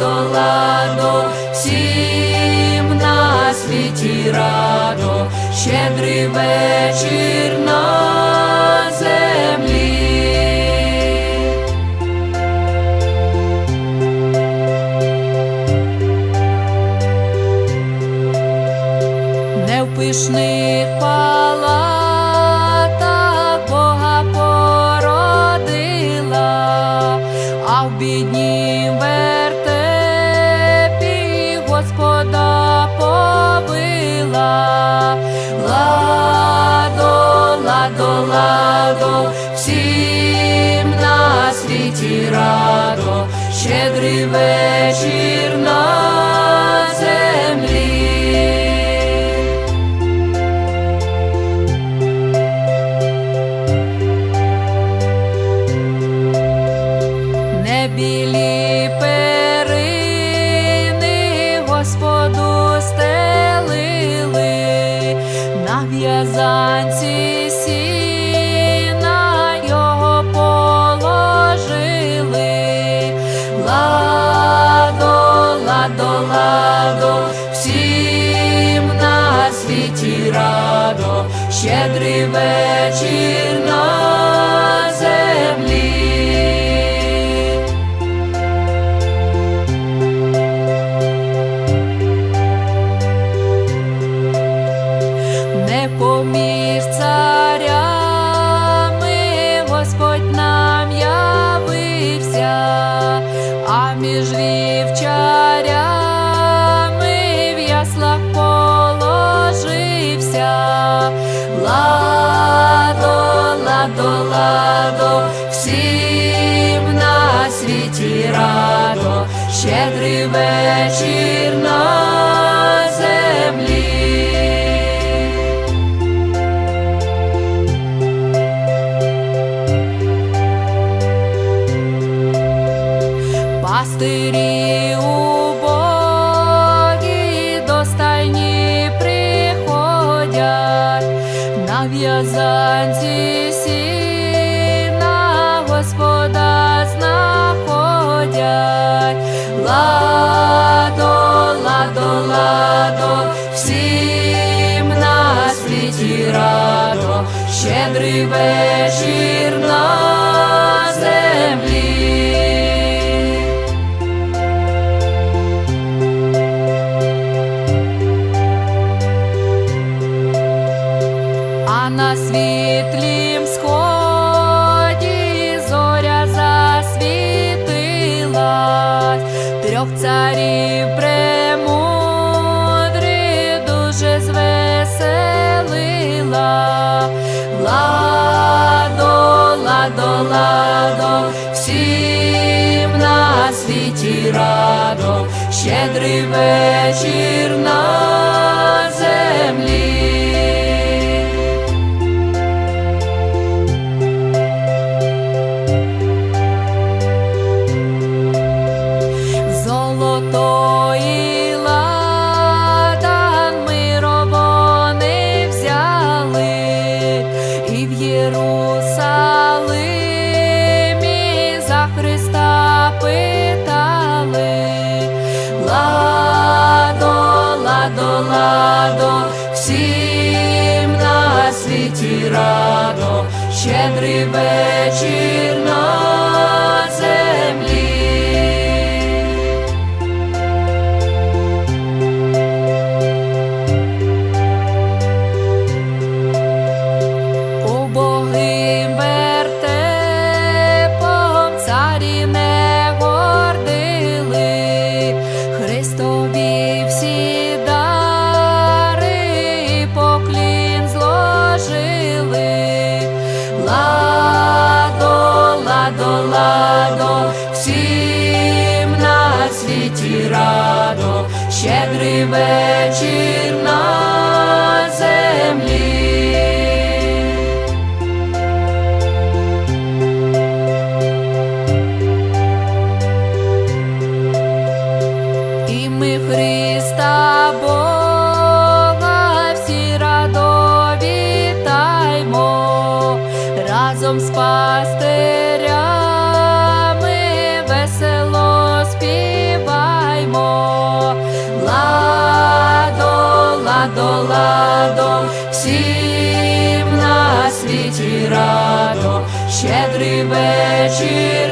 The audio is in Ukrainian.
ладо, всім на світі радо, щедрий вечір на ладо, ладо, всім на світі радо, щедрий вечір на землі. Не білі перини Господу стелили, на в'язанці щедрий вечір на землі. не поміж царями Господь нам явився, а між вівчарями Ладо, ладо, ладо, всім на світі радо, щедрий вечір на на в'язанці сіна Господа знаходять. Ладо, ладо, ладо, всім на світі радо, щедрий вечір звеселила. Ладо, ладо, ладо, всім на світі радо, щедрий вечір на ладо, всім на світі радо, щедрий вечір на монастирями весело співаймо. Ладо, ладо, ладо, всім на світі радо, щедрий вечір.